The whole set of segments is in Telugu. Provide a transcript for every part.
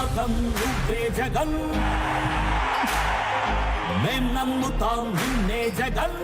నమ్మకం నువ్వే జగన్ మేం నమ్ముతాం నిన్నే జగన్.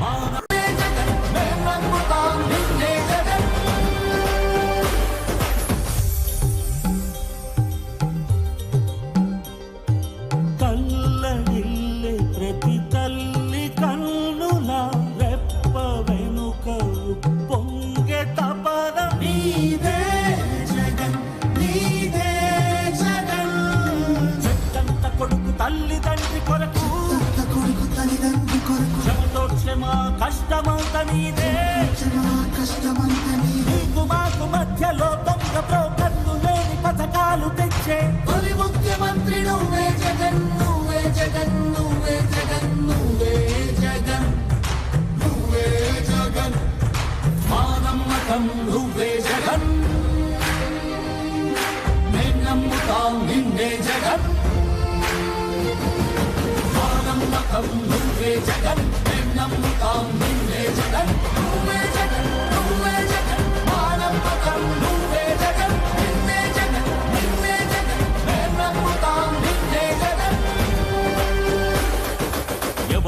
మా శ్రమతో కష్టమంత నీదే. కష్టమంత నీకు మాకు మధ్యలో దొంగ బ్రోకర్లు లేని పథకాలు తెచ్చే. తొలి ముఖ్యమంత్రి నువ్వే జగన్ నువ్వే జగన్ నువ్వే జగన్ నువ్వే జగన్ నువ్వే జగన్. మా నమ్మకం నువ్వే జగన్. నేను నమ్ముతాం నిన్నే జగన్. మా నమ్మకం నువ్వే జగన్.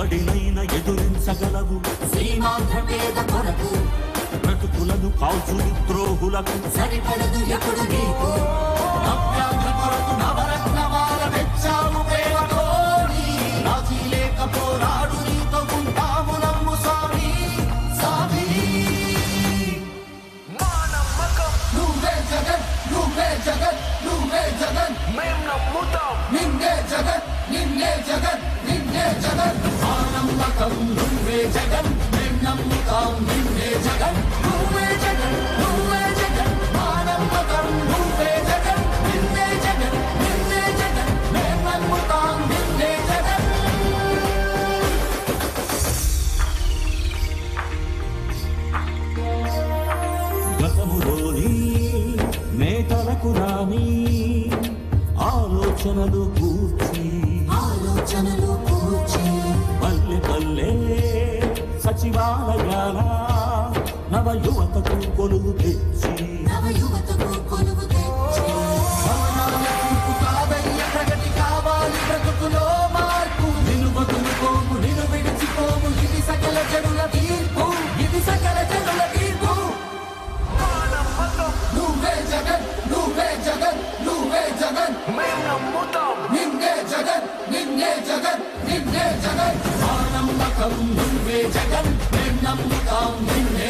ఎవడినైనా ఎదురించగలవు. పేద కొరకు బ్రతుకులను కాల్చులు ద్రోహులకు. సరిపడదు ఎప్పుడు నీకు. కొరకు నవరత్నమాల తెచ్చాము ప్రేమతో రాజీ లేక పోరాడు నీతో ఉంటాము నమ్ము స్వామి. సామి మా నమ్మకం. నువ్వే జగన్ నువ్వే జగన్ నువ్వే జగన్. నమ్ముతాం. నిన్నే జగన్ నిన్నే జగన్ నిన్నే జగన్. నమ్మకం నువ్వే జగన్ మేం నమ్ముతాం నిన్నే జగన్ నువ్వే జగన్ నువ్వే జగన్ మా నమ్మకం నువ్వే జగన్ నిన్నే జగన్ నిన్నే జగన్ మేం నమ్ముతాం నిన్నే జగన్ గతములోని నేతలకు రాని ఆలోచనలు కూర్చి ఆలోచనలు కూర్చి పల్లె పల్లె సచివాలయాల నవ యువతకు కొలువు తెచ్చి. నవ యువతకు కొలువు తెచ్చి. కావాలి బ్రతుకులో మార్పు. నిన్ను వదులుకోము నిన్ను విడిచిపోము ఇది సకల జనుల తీర్పు ఇది సకల జనుల తీర్పు. నువ్వే జగన్ నువ్వే జగన్ నువ్వే జగన్. మేం నమ్ముతాం. నిన్నే జగన్ నిన్నే జగన్. నిన్నే జగన్. మా నమ్మకం నువ్వే జగన్. మేం నమ్ముతాం నిన్నే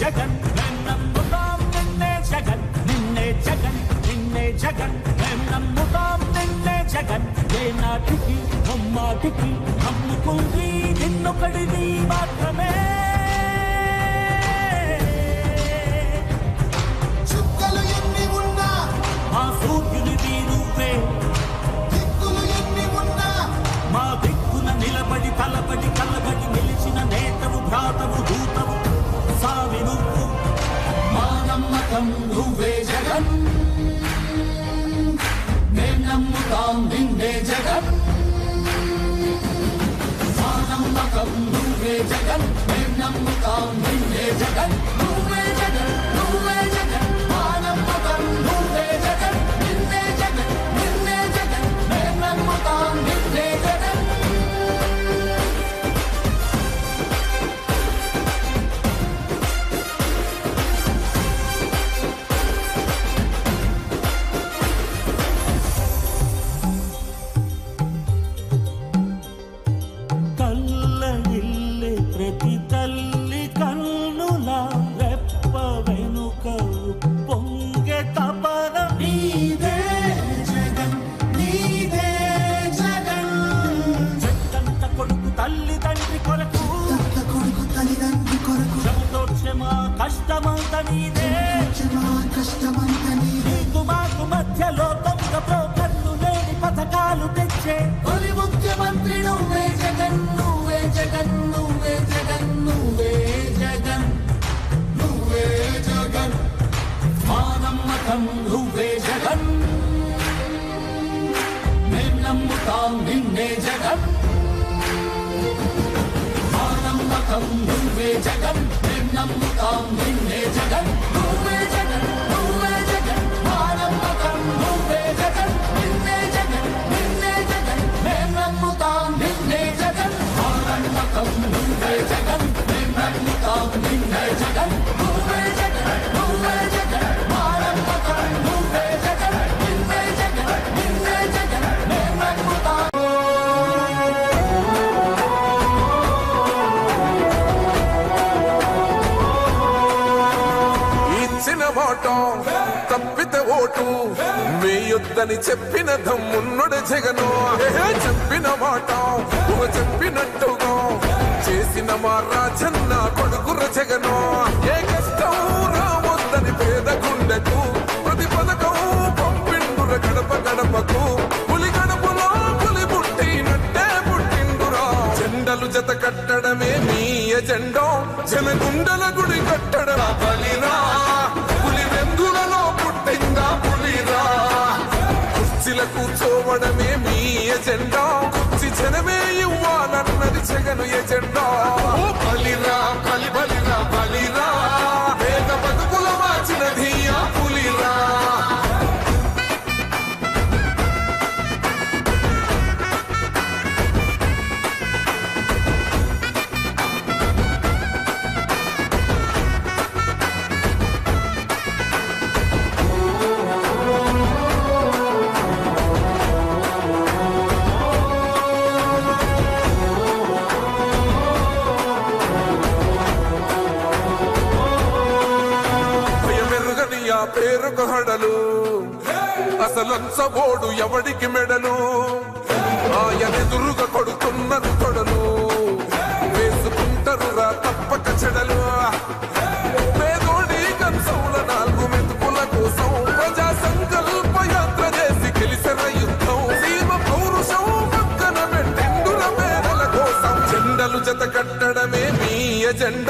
జగన్ మేం నమ్ముతాం నిన్నే జగన్ నిన్నే జగన్ నిన్నే జగన్ మేం నమ్ముతాం నిన్నే జగన్. ఏ నాటికి అమ్మాటికి నమ్ముకుంది నిన్నొకడిది మాత్రమే. రాజే తొలి ముఖ్యమంత్రి నువ్వే జగన్ నువ్వే జగన్ నువ్వే జగన్ నువ్వే జగన్ నువ్వే జగన్. మానం మతం నువ్వే జగన్. మేం నమ్ముతాం నిన్నే జగన్. మానం మతం నువ్వే జగన్. మేం నమ్ముతాం నిన్నే జగన్. నువ్వే ఓటు. మీ యుద్ధని చెప్పిన దమ్మున్నడు జగను. చెప్పిన మాట? చెప్పినట్టుగా. చేసిన మా రాజన్న కొడుకుర జగను. ఏ కష్టం రావద్దని పేద గుండెకు ప్రతి పథకం పంపిండుర గడప గడపకు. ఎజెండా కుర్చీ జనమే ఇవ్వాలన్నది జగను ఎజెండా భయమెరుగని ఆ పేరుకు హడలు. అసలంచబోడు ఎవడికి మెడలు? ఆయనెదురుగా కొడుతున్నారు తొడలు వేసుకుంటారు రా తప్పక చెడలు. పేదోడి కంచంల నాలుగు మెతుకుల కోసం ప్రజా సంకల్ప యాత్ర చేసి గెలిసిన యుద్ధం. సీమ పౌరుషం పక్కన పెట్టిండుర పేదల కోసం. జెండలు జత కట్టడమే మీ ఎజెండో.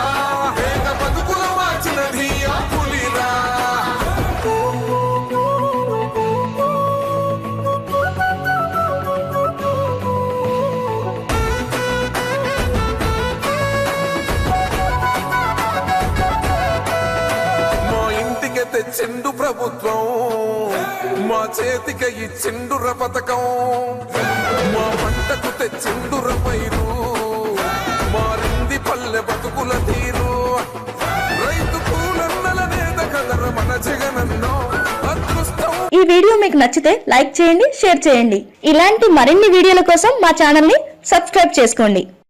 ఇంటికి ప్రభుత్వం. మా చేతికి ఇచ్చిండుర పథకం. మా పంటకు తెచ్చిండుర పైరు. మారింది పల్లె బతుకుల తీరు. రైతు కూలన్నల నేత కదర మన జగనన్నో ఈ వీడియో మీకు నచ్చితే లైక్ చేయండి షేర్ చేయండి. ఇలాంటి మరిన్ని వీడియోల కోసం మా ఛానల్ని సబ్స్క్రైబ్ చేసుకోండి.